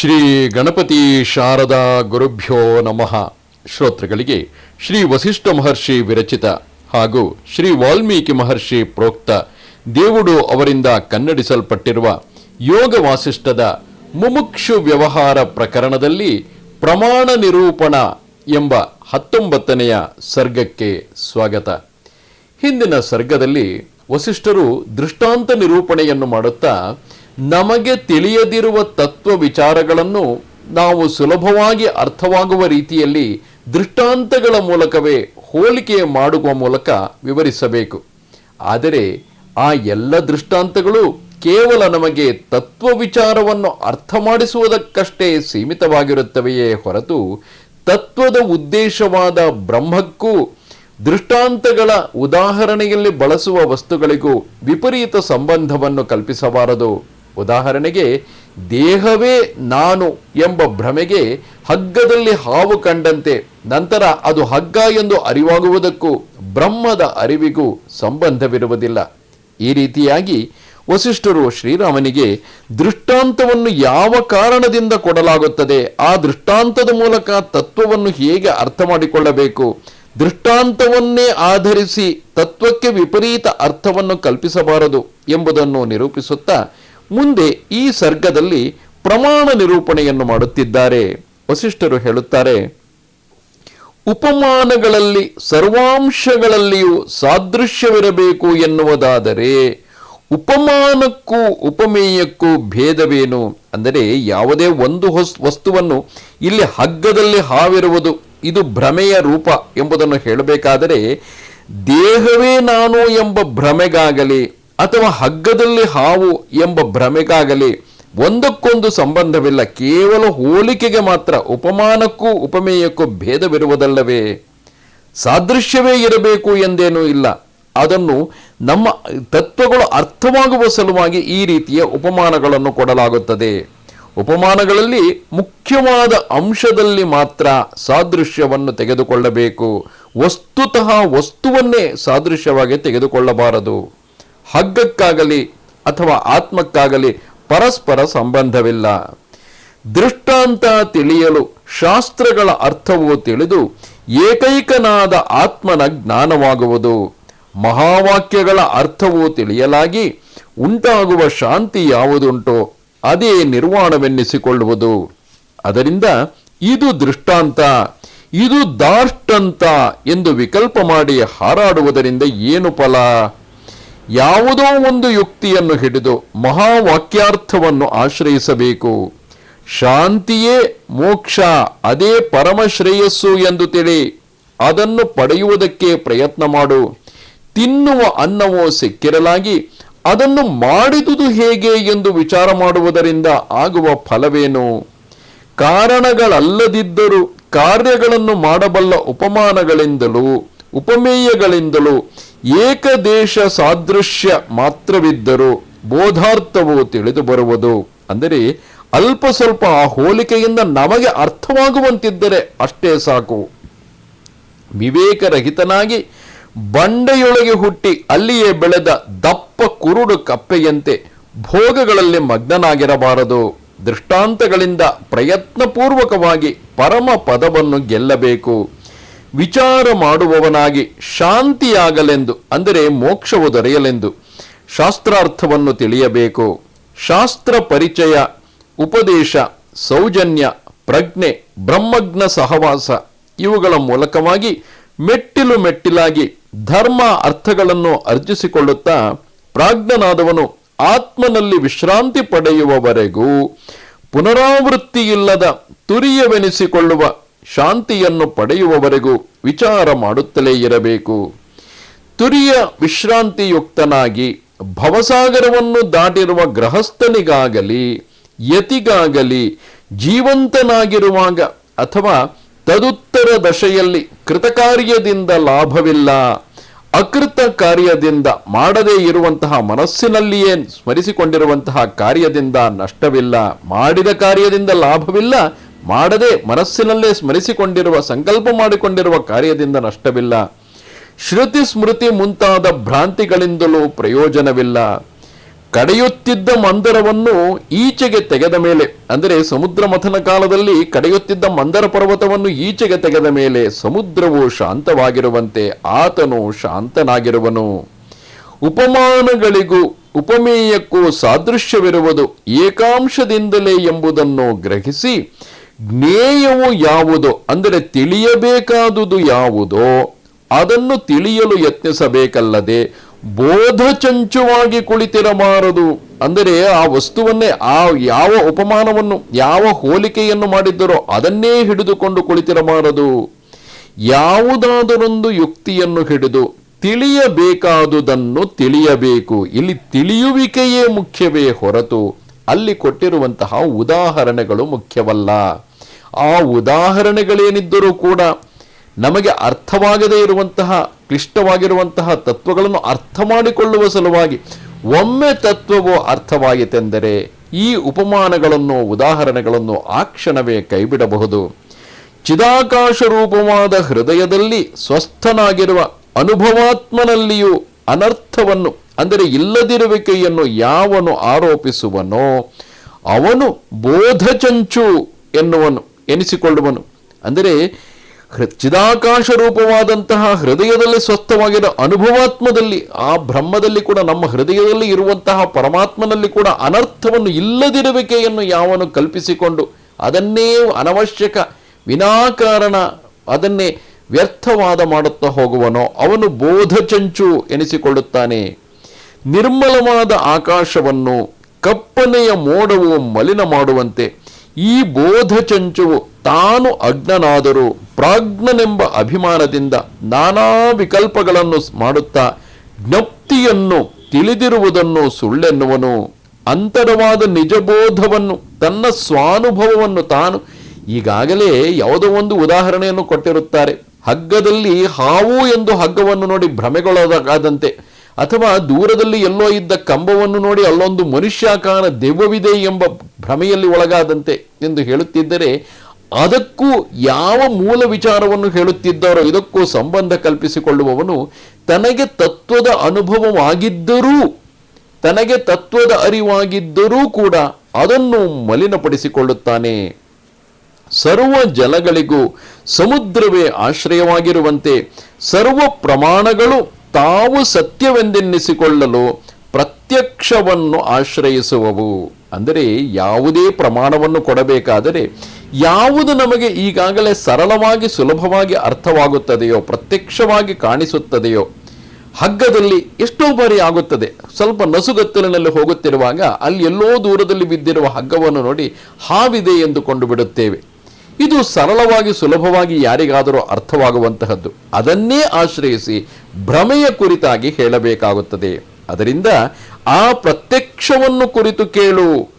ಶ್ರೀ ಗಣಪತಿ ಶಾರದಾ ಗುರುಭ್ಯೋ ನಮಃ. ಶ್ರೋತೃಗಳಿಗೆ ಶ್ರೀ ವಸಿಷ್ಠ ಮಹರ್ಷಿ ವಿರಚಿತ ಹಾಗೂ ಶ್ರೀ ವಾಲ್ಮೀಕಿ ಮಹರ್ಷಿ ಪ್ರೋಕ್ತ ದೇವುಡು ಅವರಿಂದ ಕನ್ನಡಿಸಲ್ಪಟ್ಟಿರುವ ಯೋಗ ವಾಸಿಷ್ಠದ ಮುಮುಕ್ಷು ವ್ಯವಹಾರ ಪ್ರಕರಣದಲ್ಲಿ ಪ್ರಮಾಣ ನಿರೂಪಣ ಎಂಬ ಹತ್ತೊಂಬತ್ತನೆಯ ಸರ್ಗಕ್ಕೆ ಸ್ವಾಗತ. ಹಿಂದಿನ ಸರ್ಗದಲ್ಲಿ ವಸಿಷ್ಠರು ದೃಷ್ಟಾಂತ ನಿರೂಪಣೆಯನ್ನು ಮಾಡುತ್ತಾ ನಮಗೆ ತಿಳಿಯದಿರುವ ತತ್ವ ವಿಚಾರಗಳನ್ನು ನಾವು ಸುಲಭವಾಗಿ ಅರ್ಥವಾಗುವ ರೀತಿಯಲ್ಲಿ ದೃಷ್ಟಾಂತಗಳ ಮೂಲಕವೇ ಹೋಲಿಕೆ ಮಾಡುವ ಮೂಲಕ ವಿವರಿಸಬೇಕು. ಆದರೆ ಆ ಎಲ್ಲ ದೃಷ್ಟಾಂತಗಳು ಕೇವಲ ನಮಗೆ ತತ್ವ ವಿಚಾರವನ್ನು ಅರ್ಥ ಮಾಡಿಸುವುದಕ್ಕಷ್ಟೇ ಸೀಮಿತವಾಗಿರುತ್ತವೆಯೇ ಹೊರತು ತತ್ವದ ಉದ್ದೇಶವಾದ ಬ್ರಹ್ಮಕ್ಕೂ ದೃಷ್ಟಾಂತಗಳ ಉದಾಹರಣೆಯಲ್ಲಿ ಬಳಸುವ ವಸ್ತುಗಳಿಗೂ ವಿಪರೀತ ಸಂಬಂಧವನ್ನು ಕಲ್ಪಿಸಬಾರದು. ಉದಾಹರಣೆಗೆ, ದೇಹವೇ ನಾನು ಎಂಬ ಭ್ರಮೆಗೆ ಹಗ್ಗದಲ್ಲಿ ಹಾವು ಕಂಡಂತೆ, ನಂತರ ಅದು ಹಗ್ಗ ಎಂದು ಅರಿವಾಗುವುದಕ್ಕೂ ಬ್ರಹ್ಮದ ಅರಿವಿಗೂ ಸಂಬಂಧವಿರುವುದಿಲ್ಲ. ಈ ರೀತಿಯಾಗಿ ವಸಿಷ್ಠರು ಶ್ರೀರಾಮನಿಗೆ ದೃಷ್ಟಾಂತವನ್ನು ಯಾವ ಕಾರಣದಿಂದ ಕೊಡಲಾಗುತ್ತದೆ, ಆ ದೃಷ್ಟಾಂತದ ಮೂಲಕ ತತ್ವವನ್ನು ಹೇಗೆ ಅರ್ಥ ಮಾಡಿಕೊಳ್ಳಬೇಕು, ದೃಷ್ಟಾಂತವನ್ನೇ ಆಧರಿಸಿ ತತ್ವಕ್ಕೆ ವಿಪರೀತ ಅರ್ಥವನ್ನು ಕಲ್ಪಿಸಬಾರದು ಎಂಬುದನ್ನು ನಿರೂಪಿಸುತ್ತಾ ಮುಂದೆ ಈ ಸರ್ಗದಲ್ಲಿ ಪ್ರಮಾಣ ನಿರೂಪಣೆಯನ್ನು ಮಾಡುತ್ತಿದ್ದಾರೆ. ವಸಿಷ್ಠರು ಹೇಳುತ್ತಾರೆ, ಉಪಮಾನಗಳಲ್ಲಿ ಸರ್ವಾಂಶಗಳಲ್ಲಿಯೂ ಸಾದೃಶ್ಯವಿರಬೇಕು ಎನ್ನುವುದಾದರೆ ಉಪಮಾನಕ್ಕೂ ಉಪಮೇಯಕ್ಕೂ ಭೇದವೇನು? ಅಂದರೆ ಯಾವುದೇ ಒಂದು ಹೊಸ್, ವಸ್ತುವನ್ನು ಇಲ್ಲಿ ಹಗ್ಗದಲ್ಲಿ ಹಾವಿರುವುದು, ಇದು ಭ್ರಮೆಯ ರೂಪ ಎಂಬುದನ್ನು ಹೇಳಬೇಕಾದರೆ ದೇಹವೇ ನಾನು ಎಂಬ ಭ್ರಮೆಗಾಗಲಿ ಅಥವಾ ಹಗ್ಗದಲ್ಲಿ ಹಾವು ಎಂಬ ಭ್ರಮೆಗಾಗಲಿ, ಒಂದಕ್ಕೊಂದು ಸಂಬಂಧವಿಲ್ಲ, ಕೇವಲ ಹೋಲಿಕೆಗೆ ಮಾತ್ರ ಉಪಮಾನಕ್ಕೂ ಉಪಮೇಯಕ್ಕೂ ಭೇದವಿರುವುದಲ್ಲವೇ? ಸಾದೃಶ್ಯವೇ ಇರಬೇಕು ಎಂದೇನೂ ಇಲ್ಲ. ಅದನ್ನು ನಮ್ಮ ತತ್ವಗಳು ಅರ್ಥವಾಗುವ ಸಲುವಾಗಿ ಈ ರೀತಿಯ ಉಪಮಾನಗಳನ್ನು ಕೊಡಲಾಗುತ್ತದೆ. ಉಪಮಾನಗಳಲ್ಲಿ ಮುಖ್ಯವಾದ ಅಂಶದಲ್ಲಿ ಮಾತ್ರ ಸಾದೃಶ್ಯವನ್ನು ತೆಗೆದುಕೊಳ್ಳಬೇಕು. ವಸ್ತುತಃ ವಸ್ತುವನ್ನೇ ಸಾದೃಶ್ಯವಾಗಿ ತೆಗೆದುಕೊಳ್ಳಬಾರದು. ಹಗ್ಗಕ್ಕಾಗಲಿ ಅಥವಾ ಆತ್ಮಕ್ಕಾಗಲಿ ಪರಸ್ಪರ ಸಂಬಂಧವಿಲ್ಲ. ದೃಷ್ಟಾಂತ ತಿಳಿಯಲು ಶಾಸ್ತ್ರಗಳ ಅರ್ಥವು ತಿಳಿದು ಏಕೈಕನಾದ ಆತ್ಮನ ಜ್ಞಾನವಾಗುವುದು. ಮಹಾವಾಕ್ಯಗಳ ಅರ್ಥವು ತಿಳಿಯಲಾಗಿ ಉಂಟಾಗುವ ಶಾಂತಿ ಯಾವುದುಂಟೋ ಅದೇ ನಿರ್ವಾಣವೆನ್ನಿಸಿಕೊಳ್ಳುವುದು. ಅದರಿಂದ ಇದು ದೃಷ್ಟಾಂತ, ಇದು ದಾಷ್ಟಂತ ಎಂದು ವಿಕಲ್ಪ ಮಾಡಿ ಹಾರಾಡುವುದರಿಂದ ಏನು ಫಲ? ಯಾವುದೋ ಒಂದು ಯುಕ್ತಿಯನ್ನು ಹಿಡಿದು ಮಹಾವಾಕ್ಯಾರ್ಥವನ್ನು ಆಶ್ರಯಿಸಬೇಕು. ಶಾಂತಿಯೇ ಮೋಕ್ಷ, ಅದೇ ಪರಮಶ್ರೇಯಸ್ಸು ಎಂದು ತಿಳಿ, ಅದನ್ನು ಪಡೆಯುವುದಕ್ಕೆ ಪ್ರಯತ್ನ ಮಾಡು. ತಿನ್ನುವ ಅನ್ನವೋ ಸಿಕ್ಕಿರಲಾಗಿ ಅದನ್ನು ಮಾಡಿದುದು ಹೇಗೆ ಎಂದು ವಿಚಾರ ಮಾಡುವುದರಿಂದ ಆಗುವ ಫಲವೇನು? ಕಾರಣಗಳಲ್ಲದಿದ್ದರೂ ಕಾರ್ಯಗಳನ್ನು ಮಾಡಬಲ್ಲ ಉಪಮಾನಗಳಿಂದಲೂ ಉಪಮೇಯಗಳಿಂದಲೂ ಏಕದೇಶ ಸಾದೃಶ್ಯ ಮಾತ್ರವಿದ್ದರೂ ಬೋಧಾರ್ಥವು ತಿಳಿದು ಬರುವುದು. ಅಂದರೆ ಅಲ್ಪ ಸ್ವಲ್ಪ ಆ ಹೋಲಿಕೆಯಿಂದ ನಮಗೆ ಅರ್ಥವಾಗುವಂತಿದ್ದರೆ ಅಷ್ಟೇ ಸಾಕು. ವಿವೇಕರಹಿತನಾಗಿ ಬಂಡೆಯೊಳಗೆ ಹುಟ್ಟಿ ಅಲ್ಲಿಯೇ ಬೆಳೆದ ದಪ್ಪ ಕುರುಡು ಕಪ್ಪೆಯಂತೆ ಭೋಗಗಳಲ್ಲಿ ಮಗ್ನನಾಗಿರಬಾರದು. ದೃಷ್ಟಾಂತಗಳಿಂದ ಪ್ರಯತ್ನಪೂರ್ವಕವಾಗಿ ಪರಮ ಪದವನ್ನು ಗೆಲ್ಲಬೇಕು. ವಿಚಾರ ಮಾಡುವವನಾಗಿ ಶಾಂತಿಯಾಗಲೆಂದು, ಅಂದರೆ ಮೋಕ್ಷವು ದೊರೆಯಲೆಂದು ಶಾಸ್ತ್ರಾರ್ಥವನ್ನು ತಿಳಿಯಬೇಕು. ಶಾಸ್ತ್ರ ಪರಿಚಯ, ಉಪದೇಶ, ಸೌಜನ್ಯ, ಪ್ರಜ್ಞೆ, ಬ್ರಹ್ಮಜ್ಞ ಸಹವಾಸ ಇವುಗಳ ಮೂಲಕವಾಗಿ ಮೆಟ್ಟಿಲು ಮೆಟ್ಟಿಲಾಗಿ ಧರ್ಮ ಅರ್ಥಗಳನ್ನು ಅರ್ಜಿಸಿಕೊಳ್ಳುತ್ತಾ ಪ್ರಾಜ್ಞನಾದವನು ಆತ್ಮನಲ್ಲಿ ವಿಶ್ರಾಂತಿ ಪಡೆಯುವವರೆಗೂ ಪುನರಾವೃತ್ತಿಯಿಲ್ಲದ ತುರಿಯವೆನಿಸಿಕೊಳ್ಳುವ ಶಾಂತಿಯನ್ನು ಪಡೆಯುವವರೆಗೂ ವಿಚಾರ ಮಾಡುತ್ತಲೇ ಇರಬೇಕು. ತುರಿಯ ವಿಶ್ರಾಂತಿಯುಕ್ತನಾಗಿ ಭವಸಾಗರವನ್ನು ದಾಟಿರುವ ಗೃಹಸ್ಥನಿಗಾಗಲಿ, ಯತಿಗಾಗಲಿ, ಜೀವಂತನಾಗಿರುವಾಗ ಅಥವಾ ತದುತ್ತರ ದಶೆಯಲ್ಲಿ ಕೃತಕಾರ್ಯದಿಂದ ಲಾಭವಿಲ್ಲ, ಅಕೃತ ಕಾರ್ಯದಿಂದ ಮಾಡದೇ ಇರುವಂತಹ ಮನಸ್ಸಿನಲ್ಲಿಯೇ ಸ್ಮರಿಸಿಕೊಂಡಿರುವಂತಹ ಕಾರ್ಯದಿಂದ ನಷ್ಟವಿಲ್ಲ, ಮಾಡಿದ ಕಾರ್ಯದಿಂದ ಲಾಭವಿಲ್ಲ ಮಾಡದೆ ಮನಸ್ಸಿನಲ್ಲೇ ಸ್ಮರಿಸಿಕೊಂಡಿರುವ, ಸಂಕಲ್ಪ ಮಾಡಿಕೊಂಡಿರುವ ಕಾರ್ಯದಿಂದ ನಷ್ಟವಿಲ್ಲ. ಶ್ರುತಿ ಸ್ಮೃತಿ ಮುಂತಾದ ಭ್ರಾಂತಿಗಳಿಂದಲೂ ಪ್ರಯೋಜನವಿಲ್ಲ. ಕಡೆಯುತ್ತಿದ್ದ ಮಂದರವನ್ನು ಈಚೆಗೆ ತೆಗೆದ ಮೇಲೆ, ಅಂದರೆ ಸಮುದ್ರ ಮಥನ ಕಾಲದಲ್ಲಿ ಕಡೆಯುತ್ತಿದ್ದ ಮಂದರ ಪರ್ವತವನ್ನು ಈಚೆಗೆ ತೆಗೆದ ಮೇಲೆ ಸಮುದ್ರವು ಶಾಂತವಾಗಿರುವಂತೆ ಆತನು ಶಾಂತನಾಗಿರುವನು. ಉಪಮಾನಗಳಿಗೂ ಉಪಮೇಯಕ್ಕೂ ಸಾದೃಶ್ಯವಿರುವುದು ಏಕಾಂಶದಿಂದಲೇ ಎಂಬುದನ್ನು ಗ್ರಹಿಸಿ ಜ್ಞೇಯವು ಯಾವುದೋ ಅಂದರೆ ತಿಳಿಯಬೇಕಾದುದು ಯಾವುದೋ ಅದನ್ನು ತಿಳಿಯಲು ಯತ್ನಿಸಬೇಕಲ್ಲದೆ ಬೋಧಚಂಚುವಾಗಿ ಕುಳಿತಿರಬಾರದು ಅಂದರೆ ಆ ವಸ್ತುವನ್ನೇ ಆ ಯಾವ ಉಪಮಾನವನ್ನು ಯಾವ ಹೋಲಿಕೆಯನ್ನು ಮಾಡಿದ್ದರೋ ಅದನ್ನೇ ಹಿಡಿದುಕೊಂಡು ಕುಳಿತಿರಬಾರದು ಯಾವುದಾದರೊಂದು ಯುಕ್ತಿಯನ್ನು ಹಿಡಿದು ತಿಳಿಯಬೇಕಾದುದನ್ನು ತಿಳಿಯಬೇಕು. ಇಲ್ಲಿ ತಿಳಿಯುವಿಕೆಯೇ ಮುಖ್ಯವೇ ಹೊರತು ಅಲ್ಲಿ ಕೊಟ್ಟಿರುವಂತಹ ಉದಾಹರಣೆಗಳು ಮುಖ್ಯವಲ್ಲ. ಆ ಉದಾಹರಣೆಗಳೇನಿದ್ದರೂ ಕೂಡ ನಮಗೆ ಅರ್ಥವಾಗದೇ ಇರುವಂತಹ, ಕ್ಲಿಷ್ಟವಾಗಿರುವಂತಹ ತತ್ವಗಳನ್ನು ಅರ್ಥ ಮಾಡಿಕೊಳ್ಳುವ ಸಲುವಾಗಿ ಒಮ್ಮೆ ತತ್ವವು ಅರ್ಥವಾಗಿತೆಂದರೆ ಈ ಉಪಮಾನಗಳನ್ನು, ಉದಾಹರಣೆಗಳನ್ನು ಆ ಕ್ಷಣವೇ ಕೈಬಿಡಬಹುದು. ಚಿದಾಕಾಶ ರೂಪವಾದ ಹೃದಯದಲ್ಲಿ ಸ್ವಸ್ಥನಾಗಿರುವ ಅನುಭವಾತ್ಮನಲ್ಲಿಯೂ ಅನರ್ಥವನ್ನು ಅಂದರೆ ಇಲ್ಲದಿರುವಿಕೆಯನ್ನು ಯಾವನು ಆರೋಪಿಸುವನೋ ಅವನು ಬೋಧಚಂಚು ಎನ್ನುವನು, ಎನಿಸಿಕೊಳ್ಳುವನು. ಅಂದರೆ ಚಿದಾಕಾಶ ರೂಪವಾದಂತಹ ಹೃದಯದಲ್ಲಿ ಸ್ವಸ್ಥವಾಗಿರೋ ಅನುಭವಾತ್ಮದಲ್ಲಿ, ಆ ಬ್ರಹ್ಮದಲ್ಲಿ ಕೂಡ, ನಮ್ಮ ಹೃದಯದಲ್ಲಿ ಇರುವಂತಹ ಪರಮಾತ್ಮನಲ್ಲಿ ಕೂಡ ಅನರ್ಥವನ್ನು ಇಲ್ಲದಿರುವಿಕೆಯನ್ನು ಯಾವನು ಕಲ್ಪಿಸಿಕೊಂಡು ಅದನ್ನೇ ಅನವಶ್ಯಕ ವಿನಾಕಾರಣ, ಅದನ್ನೇ ವ್ಯರ್ಥವಾದ ಮಾಡುತ್ತಾ ಹೋಗುವನೋ ಅವನು ಬೋಧಚಂಚು ಎನಿಸಿಕೊಳ್ಳುತ್ತಾನೆ. ನಿರ್ಮಲವಾದ ಆಕಾಶವನ್ನು, ಕಪ್ಪನೆಯ ಮೋಡವು ಮಲಿನ ಮಾಡುವಂತೆ ಈ ಬೋಧಚಂಚುವು ತಾನು ಅಜ್ಞನಾದರೂ ಪ್ರಾಜ್ಞನೆಂಬ ಅಭಿಮಾನದಿಂದ ನಾನಾ ವಿಕಲ್ಪಗಳನ್ನು ಮಾಡುತ್ತಾ ಜ್ಞಪ್ತಿಯನ್ನು ತಿಳಿದಿರುವುದನ್ನು ಸುಳ್ಳೆನ್ನುವನು. ಅಂತರವಾದ ನಿಜಬೋಧವನ್ನು, ತನ್ನ ಸ್ವಾನುಭವವನ್ನು ತಾನು ಈಗಾಗಲೇ ಯಾವುದೋ ಒಂದು ಉದಾಹರಣೆಯನ್ನು ಕೊಟ್ಟಿರುತ್ತಾರೆ. ಹಗ್ಗದಲ್ಲಿ ಹಾವು ಎಂದು ಹಗ್ಗವನ್ನು ನೋಡಿ ಭ್ರಮೆಗೊಳಗಾದಂತೆ ಅಥವಾ ದೂರದಲ್ಲಿ ಎಲ್ಲೋ ಇದ್ದ ಕಂಬವನ್ನು ನೋಡಿ ಅಲ್ಲೊಂದು ಮನುಷ್ಯಾಕಾರ ದೆವ್ವವಿದೆ ಎಂಬ ಭ್ರಮೆಯಲ್ಲಿ ಒಳಗಾದಂತೆ ಎಂದು ಹೇಳುತ್ತಿದ್ದರೆ ಅದಕ್ಕೂ ಯಾವ ಮೂಲ ವಿಚಾರವನ್ನು ಹೇಳುತ್ತಿದ್ದಾರೋ ಇದಕ್ಕೂ ಸಂಬಂಧ ಕಲ್ಪಿಸಿಕೊಳ್ಳುವವನು ತನಗೆ ತತ್ವದ ಅನುಭವವಾಗಿದ್ದರೂ, ತನಗೆ ತತ್ವದ ಅರಿವಾಗಿದ್ದರೂ ಕೂಡ ಅದನ್ನು ಮಲಿನಪಡಿಸಿಕೊಳ್ಳುತ್ತಾನೆ. ಸರ್ವ ಜಲಗಳಿಗೂ ಸಮುದ್ರವೇ ಆಶ್ರಯವಾಗಿರುವಂತೆ ಸರ್ವ ಪ್ರಮಾಣಗಳು ತಾವು ಸತ್ಯವೆಂದೆನ್ನಿಸಿಕೊಳ್ಳಲು ಪ್ರತ್ಯಕ್ಷವನ್ನು ಆಶ್ರಯಿಸುವವು. ಅಂದರೆ ಯಾವುದೇ ಪ್ರಮಾಣವನ್ನು ಕೊಡಬೇಕಾದರೆ ಯಾವುದು ನಮಗೆ ಈಗಾಗಲೇ ಸರಳವಾಗಿ ಸುಲಭವಾಗಿ ಅರ್ಥವಾಗುತ್ತದೆಯೋ, ಪ್ರತ್ಯಕ್ಷವಾಗಿ ಕಾಣಿಸುತ್ತದೆಯೋ, ಹಗ್ಗದಲ್ಲಿ ಎಷ್ಟೋ ಬಾರಿ ಆಗುತ್ತದೆ. ಸ್ವಲ್ಪ ನಸುಗತ್ತಲಿನಲ್ಲಿ ಹೋಗುತ್ತಿರುವಾಗ ಅಲ್ಲಿ ಎಲ್ಲೋ ದೂರದಲ್ಲಿ ಬಿದ್ದಿರುವ ಹಗ್ಗವನ್ನು ನೋಡಿ ಹಾವಿದೆ ಎಂದುಕೊಂಡು ಬಿಡುತ್ತೇವೆ ಇದು ಸರಳವಾಗಿ ಸುಲಭವಾಗಿ ಯಾರಿಗಾದರೂ ಅರ್ಥವಾಗುವಂತಹದ್ದು. ಅದನ್ನೇ ಆಶ್ರಯಿಸಿ ಭ್ರಮೆಯ ಕುರಿತಾಗಿ ಹೇಳಬೇಕಾಗುತ್ತದೆ. ಅದರಿಂದ ಆ ಪ್ರತ್ಯಕ್ಷವನ್ನು ಕುರಿತು ಕೇಳು.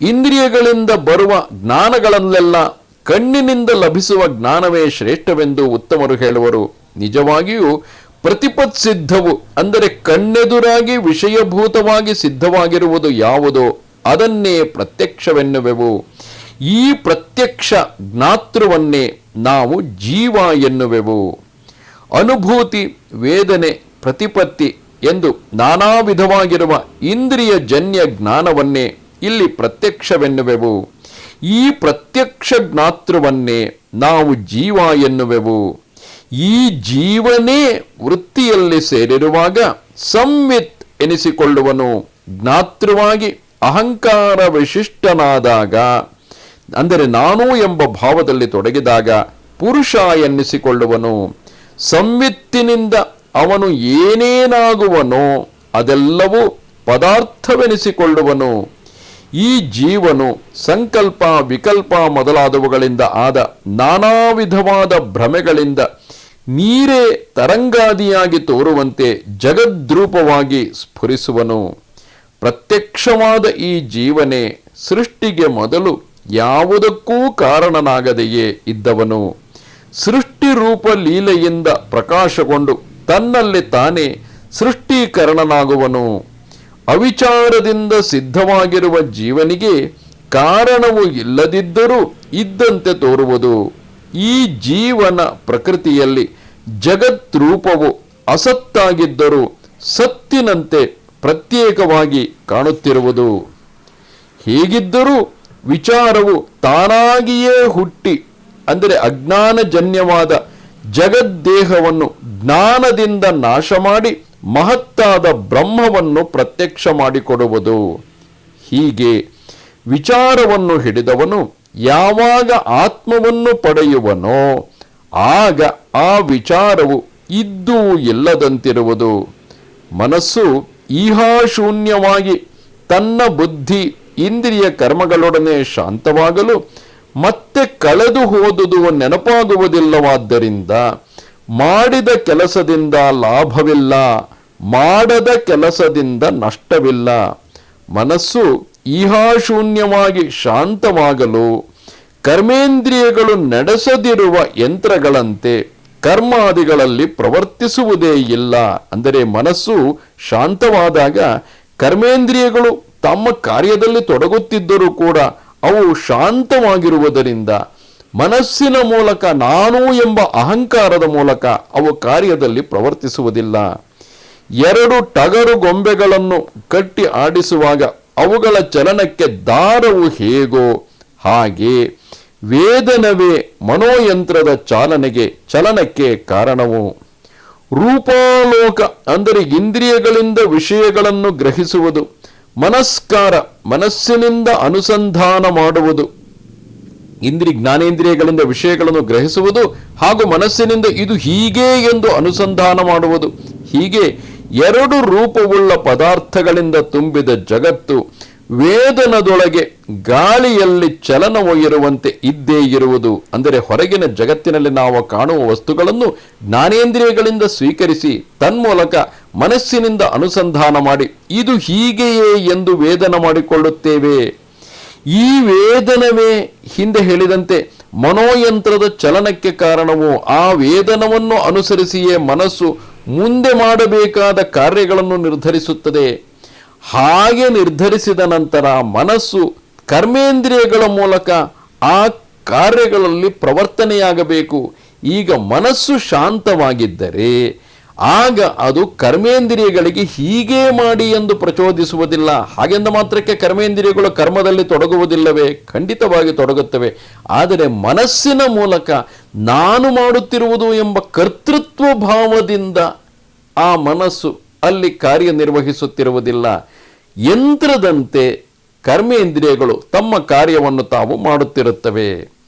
ಇಂದ್ರಿಯಗಳಿಂದ ಬರುವ ಜ್ಞಾನಗಳನ್ನೆಲ್ಲ ಕಣ್ಣಿನಿಂದ ಲಭಿಸುವ ಜ್ಞಾನವೇ ಶ್ರೇಷ್ಠವೆಂದು ಉತ್ತಮರು ಹೇಳುವರು. ನಿಜವಾಗಿಯೂ ಪ್ರತಿಪತ್ ಸಿದ್ಧವು ಅಂದರೆ ಕಣ್ಣೆದುರಾಗಿ ವಿಷಯಭೂತವಾಗಿ ಸಿದ್ಧವಾಗಿರುವುದು ಯಾವುದೋ ಅದನ್ನೇ ಪ್ರತ್ಯಕ್ಷವೆನ್ನುವೆವು. ಈ ಪ್ರತ್ಯಕ್ಷ ಜ್ಞಾತೃವನ್ನೇ ನಾವು ಜೀವ ಎನ್ನುವೆವು. ಅನುಭೂತಿ, ವೇದನೆ, ಪ್ರತಿಪತ್ತಿ ಎಂದು ನಾನಾ ವಿಧವಾಗಿರುವ ಇಂದ್ರಿಯ ಜನ್ಯ ಜ್ಞಾನವನ್ನೇ ಇಲ್ಲಿ ಪ್ರತ್ಯಕ್ಷವೆನ್ನುವೆವು. ಈ ಪ್ರತ್ಯಕ್ಷ ಜ್ಞಾತೃವನ್ನೇ ನಾವು ಜೀವ ಎನ್ನುವೆವು. ಈ ಜೀವನೇ ವೃತ್ತಿಯಲ್ಲಿ ಸೇರಿರುವಾಗ ಸಂವಿತ್ ಎನಿಸಿಕೊಳ್ಳುವನು. ಜ್ಞಾತೃವಾಗಿ ಅಹಂಕಾರ ವಿಶಿಷ್ಟನಾದಾಗ ಅಂದರೆ ನಾನು ಎಂಬ ಭಾವದಲ್ಲಿ ತೊಡಗಿದಾಗ ಪುರುಷ ಎನ್ನಿಸಿಕೊಳ್ಳುವನು, ಸಂವಿತ್ತಿನಿಂದ ಅವನು ಏನೇನಾಗುವನೋ ಅದೆಲ್ಲವೂ ಪದಾರ್ಥವೆನಿಸಿಕೊಳ್ಳುವನು. ಈ ಜೀವನು ಸಂಕಲ್ಪ ವಿಕಲ್ಪ ಮೊದಲಾದವುಗಳಿಂದ ಆದ ನಾನಾ ವಿಧವಾದ ಭ್ರಮೆಗಳಿಂದ ನೀರೇ ತರಂಗಾದಿಯಾಗಿ ತೋರುವಂತೆ ಜಗದ್ರೂಪವಾಗಿ ಸ್ಫುರಿಸುವನು. ಪ್ರತ್ಯಕ್ಷವಾದ ಈ ಜೀವನೇ ಸೃಷ್ಟಿಗೆ ಮೊದಲು ಯಾವುದಕ್ಕೂ ಕಾರಣನಾಗದೆಯೇ ಇದ್ದವನು. ಸೃಷ್ಟಿ ರೂಪ ಲೀಲೆಯಿಂದ ಪ್ರಕಾಶಗೊಂಡು ತನ್ನಲ್ಲಿ ತಾನೇ ಸೃಷ್ಟೀಕರಣನಾಗುವನು. ಅವಿಚಾರದಿಂದ ಸಿದ್ಧವಾಗಿರುವ ಜೀವನಿಗೆ ಕಾರಣವು ಇಲ್ಲದಿದ್ದರೂ ಇದ್ದಂತೆ ತೋರುವುದು. ಈ ಜೀವನ ಪ್ರಕೃತಿಯಲ್ಲಿ ಜಗತ್ ರೂಪವು ಅಸತ್ತಾಗಿದ್ದರೂ ಸತ್ತಿನಂತೆ ಪ್ರತ್ಯೇಕವಾಗಿ ಕಾಣುತ್ತಿರುವುದು. ಹೇಗಿದ್ದರೂ ವಿಚಾರವು ತಾನಾಗಿಯೇ ಹುಟ್ಟಿ, ಅಂದರೆ ಅಜ್ಞಾನಜನ್ಯವಾದ ಜಗದ್ದೇಹವನ್ನು ಜ್ಞಾನದಿಂದ ನಾಶ ಮಾಡಿ ಮಹತ್ತಾದ ಬ್ರಹ್ಮವನ್ನು ಪ್ರತ್ಯಕ್ಷ ಮಾಡಿಕೊಡುವುದು. ಹೀಗೆ ವಿಚಾರವನ್ನು ಹಿಡಿದವನು ಯಾವಾಗ ಆತ್ಮವನ್ನು ಪಡೆಯುವನೋ ಆಗ ಆ ವಿಚಾರವು ಇದ್ದೂ ಇಲ್ಲದಂತಿರುವುದು. ಮನಸ್ಸು ಈಹಾಶೂನ್ಯವಾಗಿ ತನ್ನ ಬುದ್ಧಿ ಇಂದ್ರಿಯ ಕರ್ಮಗಳೊಡನೆ ಶಾಂತವಾಗಲು ಮತ್ತೆ ಕಳೆದು ಹೋದುದು ನೆನಪಾಗುವುದಿಲ್ಲವಾದ್ದರಿಂದ ಮಾಡಿದ ಕೆಲಸದಿಂದ ಲಾಭವಿಲ್ಲ, ಮಾಡದ ಕೆಲಸದಿಂದ ನಷ್ಟವಿಲ್ಲ. ಮನಸ್ಸು ಈಹಾಶೂನ್ಯವಾಗಿ ಶಾಂತವಾಗಲು ಕರ್ಮೇಂದ್ರಿಯಗಳು ನಡೆಸದಿರುವ ಯಂತ್ರಗಳಂತೆ ಕರ್ಮಾದಿಗಳಲ್ಲಿ ಪ್ರವರ್ತಿಸುವುದೇ ಇಲ್ಲ. ಅಂದರೆ ಮನಸ್ಸು ಶಾಂತವಾದಾಗ ಕರ್ಮೇಂದ್ರಿಯಗಳು ತಮ್ಮ ಕಾರ್ಯದಲ್ಲಿ ತೊಡಗುತ್ತಿದ್ದರೂ ಕೂಡ ಅವು ಶಾಂತವಾಗಿರುವುದರಿಂದ ಮನಸ್ಸಿನ ಮೂಲಕ ನಾನು ಎಂಬ ಅಹಂಕಾರದ ಮೂಲಕ ಅವು ಕಾರ್ಯದಲ್ಲಿ ಪ್ರವರ್ತಿಸುವುದಿಲ್ಲ. ಎರಡು ಟಗರು ಗೊಂಬೆಗಳನ್ನು ಕಟ್ಟಿ ಆಡಿಸುವಾಗ ಅವುಗಳ ಚಲನಕ್ಕೆ ದಾರವು ಹೇಗೋ ಹಾಗೆ ವೇದನವೇ ಮನೋಯಂತ್ರದ ಚಾಲನೆಗೆ ಚಲನಕ್ಕೆ ಕಾರಣವು. ರೂಪಾಲೋಕ ಅಂದರೆ ಇಂದ್ರಿಯಗಳಿಂದ ವಿಷಯಗಳನ್ನು ಗ್ರಹಿಸುವುದು ಮನಸ್ಕಾರ, ಮನಸ್ಸಿನಿಂದ ಅನುಸಂಧಾನ ಮಾಡುವುದು. ಇಂದ್ರಿ ಜ್ಞಾನೇಂದ್ರಿಯಗಳಿಂದ ವಿಷಯಗಳನ್ನು ಗ್ರಹಿಸುವುದು ಹಾಗೂ ಮನಸ್ಸಿನಿಂದ ಇದು ಹೀಗೆ ಎಂದು ಅನುಸಂಧಾನ ಮಾಡುವುದು. ಹೀಗೆ ಎರಡು ರೂಪವುಳ್ಳ ಪದಾರ್ಥಗಳಿಂದ ತುಂಬಿದ ಜಗತ್ತು ವೇದನದೊಳಗೆ ಗಾಳಿಯಲ್ಲಿ ಚಲನ ಇರುವಂತೆ ಇದ್ದೇ ಇರುವುದು. ಅಂದರೆ ಹೊರಗಿನ ಜಗತ್ತಿನಲ್ಲಿ ನಾವು ಕಾಣುವ ವಸ್ತುಗಳನ್ನು ಜ್ಞಾನೇಂದ್ರಿಯಗಳಿಂದ ಸ್ವೀಕರಿಸಿ ತನ್ಮೂಲಕ ಮನಸ್ಸಿನಿಂದ ಅನುಸಂಧಾನ ಮಾಡಿ ಇದು ಹೀಗೆಯೇ ಎಂದು ವೇದನ ಮಾಡಿಕೊಳ್ಳುತ್ತೇವೆ. ಈ ವೇದನವೇ ಹಿಂದೆ ಹೇಳಿದಂತೆ ಮನೋಯಂತ್ರದ ಚಲನಕ್ಕೆ ಕಾರಣವು ಆ ವೇದನವನ್ನು ಅನುಸರಿಸಿಯೇ ಮನಸ್ಸು ಮುಂದೆ ಮಾಡಬೇಕಾದ ಕಾರ್ಯಗಳನ್ನು ನಿರ್ಧರಿಸುತ್ತದೆ. ಹಾಗೆ ನಿರ್ಧರಿಸಿದ ನಂತರ ಮನಸ್ಸು ಕರ್ಮೇಂದ್ರಿಯಗಳ ಮೂಲಕ ಆ ಕಾರ್ಯಗಳಲ್ಲಿ ಪ್ರವರ್ತನೆಯಾಗಬೇಕು. ಈಗ ಮನಸ್ಸು ಶಾಂತವಾಗಿದ್ದರೆ ಆಗ ಅದು ಕರ್ಮೇಂದ್ರಿಯಗಳಿಗೆ ಹೀಗೆ ಮಾಡಿ ಎಂದು ಪ್ರಚೋದಿಸುವುದಿಲ್ಲ. ಹಾಗೆಂದ ಮಾತ್ರಕ್ಕೆ ಕರ್ಮೇಂದ್ರಿಯಗಳು ಕರ್ಮದಲ್ಲಿ ತೊಡಗುವುದಿಲ್ಲವೇ? ಖಂಡಿತವಾಗಿ ತೊಡಗುತ್ತವೆ. ಆದರೆ ಮನಸ್ಸಿನ ಮೂಲಕ ನಾನು ಮಾಡುತ್ತಿರುವುದು ಎಂಬ ಕರ್ತೃತ್ವ ಭಾವದಿಂದ ಆ ಮನಸ್ಸು ಅಲ್ಲಿ ಕಾರ್ಯನಿರ್ವಹಿಸುತ್ತಿರುವುದಿಲ್ಲ. ಯಂತ್ರದಂತೆ ಕರ್ಮೇಂದ್ರಿಯಗಳು ತಮ್ಮ ಕಾರ್ಯವನ್ನು ತಾವು ಮಾಡುತ್ತಿರುತ್ತವೆ.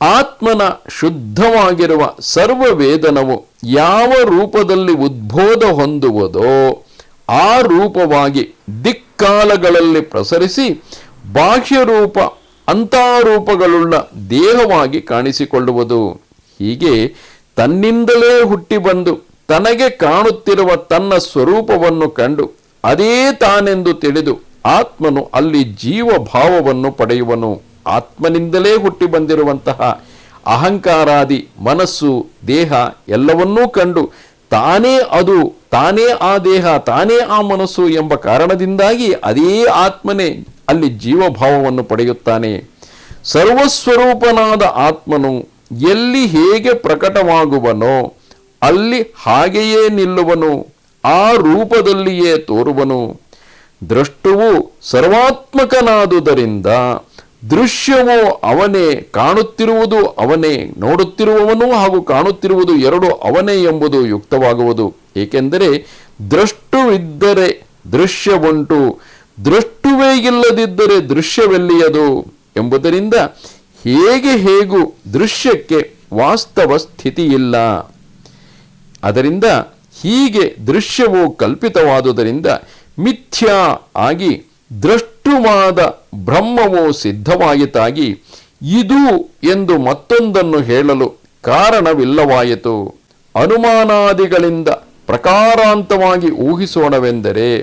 ಆತ್ಮನ ಶುದ್ಧವಾಗಿರುವ ಸರ್ವ ವೇದನವು ಯಾವ ರೂಪದಲ್ಲಿ ಉದ್ಬೋಧ ಹೊಂದುವುದೋ ಆ ರೂಪವಾಗಿ ದಿಕ್ಕಾಲಗಳಲ್ಲಿ ಪ್ರಸರಿಸಿ ಬಾಹ್ಯರೂಪ, ಅಂತಾರೂಪಗಳುಳ್ಳ ದೇಹವಾಗಿ ಕಾಣಿಸಿಕೊಳ್ಳುವುದು. ಹೀಗೆ ತನ್ನಿಂದಲೇ ಹುಟ್ಟಿ ಬಂದು ತನಗೆ ಕಾಣುತ್ತಿರುವ ತನ್ನ ಸ್ವರೂಪವನ್ನು ಕಂಡು ಅದೇ ತಾನೆಂದು ತಿಳಿದು ಆತ್ಮನು ಅಲ್ಲಿ ಜೀವ ಭಾವವನ್ನು ಪಡೆಯುವನು. ಆತ್ಮನಿಂದಲೇ ಹುಟ್ಟಿ ಬಂದಿರುವಂತಹ ಅಹಂಕಾರಾದಿ ಮನಸ್ಸು, ದೇಹ ಎಲ್ಲವನ್ನೂ ಕಂಡು ತಾನೇ ಅದು, ತಾನೇ ಆ ದೇಹ, ತಾನೇ ಆ ಮನಸ್ಸು ಎಂಬ ಕಾರಣದಿಂದಾಗಿ ಅದೇ ಆತ್ಮನೇ ಅಲ್ಲಿ ಜೀವಭಾವವನ್ನು ಪಡೆಯುತ್ತಾನೆ. ಸರ್ವಸ್ವರೂಪನಾದ ಆತ್ಮನು ಎಲ್ಲಿ ಹೇಗೆ ಪ್ರಕಟವಾಗುವನೋ ಅಲ್ಲಿ ಹಾಗೆಯೇ ನಿಲ್ಲುವನು, ಆ ರೂಪದಲ್ಲಿಯೇ ತೋರುವನು. ದ್ರಷ್ಟುವು ಸರ್ವಾತ್ಮಕನಾದುದರಿಂದ ದೃಶ್ಯವೋ ಅವನೇ, ಕಾಣುತ್ತಿರುವುದು ಅವನೇ, ನೋಡುತ್ತಿರುವವನು ಹಾಗೂ ಕಾಣುತ್ತಿರುವುದು ಎರಡು ಅವನೇ ಎಂಬುದು ಯುಕ್ತವಾಗುವುದು. ಏಕೆಂದರೆ ದೃಷ್ಟುವಿದ್ದರೆ ದೃಶ್ಯವುಂಟು ದೃಷ್ಟುವೇ ಇಲ್ಲದಿದ್ದರೆ ದೃಶ್ಯವೆಲ್ಲಿಯದು ಎಂಬುದರಿಂದ ಹೇಗೆ ಹೇಗೂ ದೃಶ್ಯಕ್ಕೆ ವಾಸ್ತವ ಸ್ಥಿತಿಯಿಲ್ಲ. ಅದರಿಂದ ಹೀಗೆ ದೃಶ್ಯವು ಕಲ್ಪಿತವಾದುದರಿಂದ ಮಿಥ್ಯಾ ಆಗಿ ದೃಷ್ಟುವಾದ ಬ್ರಹ್ಮವು ಸಿದ್ಧವಾಯಿತಾಗಿ ಇದು ಎಂದು ಮತ್ತೊಂದನ್ನು ಹೇಳಲು ಕಾರಣವಿಲ್ಲವಾಯಿತು. ಅನುಮಾನಾದಿಗಳಿಂದ ಪ್ರಕಾರಾಂತವಾಗಿ ಊಹಿಸೋಣವೆಂದರೆ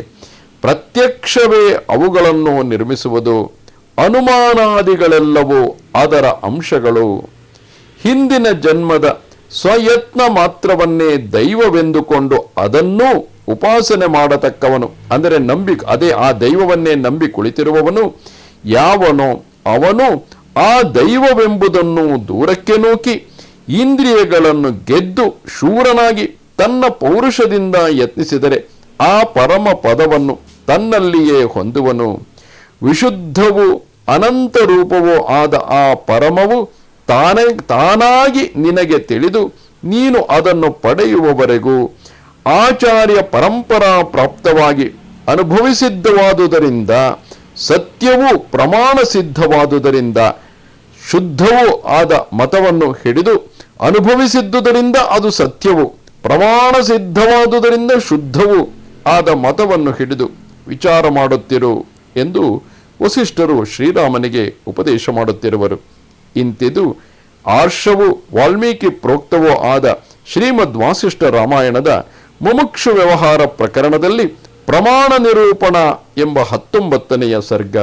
ಪ್ರತ್ಯಕ್ಷವೇ ಅವುಗಳನ್ನು ನಿರ್ಮಿಸುವುದು ಅನುಮಾನಾದಿಗಳೆಲ್ಲವೂ ಅದರ ಅಂಶಗಳು. ಹಿಂದಿನ ಜನ್ಮದ ಸ್ವಯತ್ನ ಮಾತ್ರವನ್ನೇ ದೈವವೆಂದುಕೊಂಡು ಅದನ್ನೂ ಉಪಾಸನೆ ಮಾಡತಕ್ಕವನು. ಅಂದರೆ ನಂಬಿ ಅದೇ ಆ ದೈವವನ್ನೇ ನಂಬಿ ಕುಳಿತಿರುವವನು ಯಾವನೋ ಅವನು ಆ ದೈವವೆಂಬುದನ್ನು ದೂರಕ್ಕೆ ನೂಕಿ ಇಂದ್ರಿಯಗಳನ್ನು ಗೆದ್ದು ಶೂರನಾಗಿ ತನ್ನ ಪೌರುಷದಿಂದ ಯತ್ನಿಸಿದರೆ ಆ ಪರಮ ಪದವನ್ನು ತನ್ನಲ್ಲಿಯೇ ಹೊಂದುವನು. ವಿಶುದ್ಧವು ಅನಂತ ರೂಪವೂ ಆದ ಆ ಪರಮವು ತಾನೇ, ತಾನಾಗಿ ನಿನಗೆ ತಿಳಿದು ನೀನು ಅದನ್ನು ಪಡೆಯುವವರೆಗೂ ಆಚಾರ್ಯ ಪರಂಪರಾ ಪ್ರಾಪ್ತವಾಗಿ ಅನುಭವಿಸಿದ್ಧವಾದುದರಿಂದ ಸತ್ಯವೂ ಪ್ರಮಾಣ ಸಿದ್ಧವಾದುದರಿಂದ, ಶುದ್ಧವೂ ಆದ ಮತವನ್ನು ಹಿಡಿದು ಅನುಭವಿಸಿದ್ದುದರಿಂದ ಅದು ಸತ್ಯವು, ಪ್ರಮಾಣ ಸಿದ್ಧವಾದುದರಿಂದ ಶುದ್ಧವೂ ಆದ ಮತವನ್ನು ಹಿಡಿದು ವಿಚಾರ ಮಾಡುತ್ತಿರು ಎಂದು ವಸಿಷ್ಠರು ಶ್ರೀರಾಮನಿಗೆ ಉಪದೇಶ ಮಾಡುತ್ತಿರುವರು. ಇಂತಿದು ಆರ್ಷವು ವಾಲ್ಮೀಕಿ ಪ್ರೋಕ್ತವೋ ಆದ ಶ್ರೀಮದ್ ವಾಸಿಷ್ಠ ರಾಮಾಯಣದ ಮುಮುಕ್ಷು ವ್ಯವಹಾರ ಪ್ರಕರಣದಲ್ಲಿ ಪ್ರಮಾಣ ನಿರೂಪಣ ಎಂಬ ಹತ್ತೊಂಬತ್ತನೆಯ ಸರ್ಗ.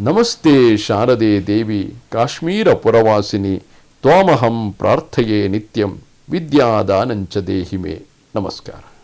ನಮಸ್ತೆ ಶಾರದೆ ದೇವಿ, ಕಾಶ್ಮೀರ ಪುರವಾಸಿನಿ, ತ್ವಾಮಹಂ ಪ್ರಾರ್ಥಯೇ ನಿತ್ಯಂ, ವಿದ್ಯಾದಾನಂಚ ದೇಹಿಮೆ. ನಮಸ್ಕಾರ.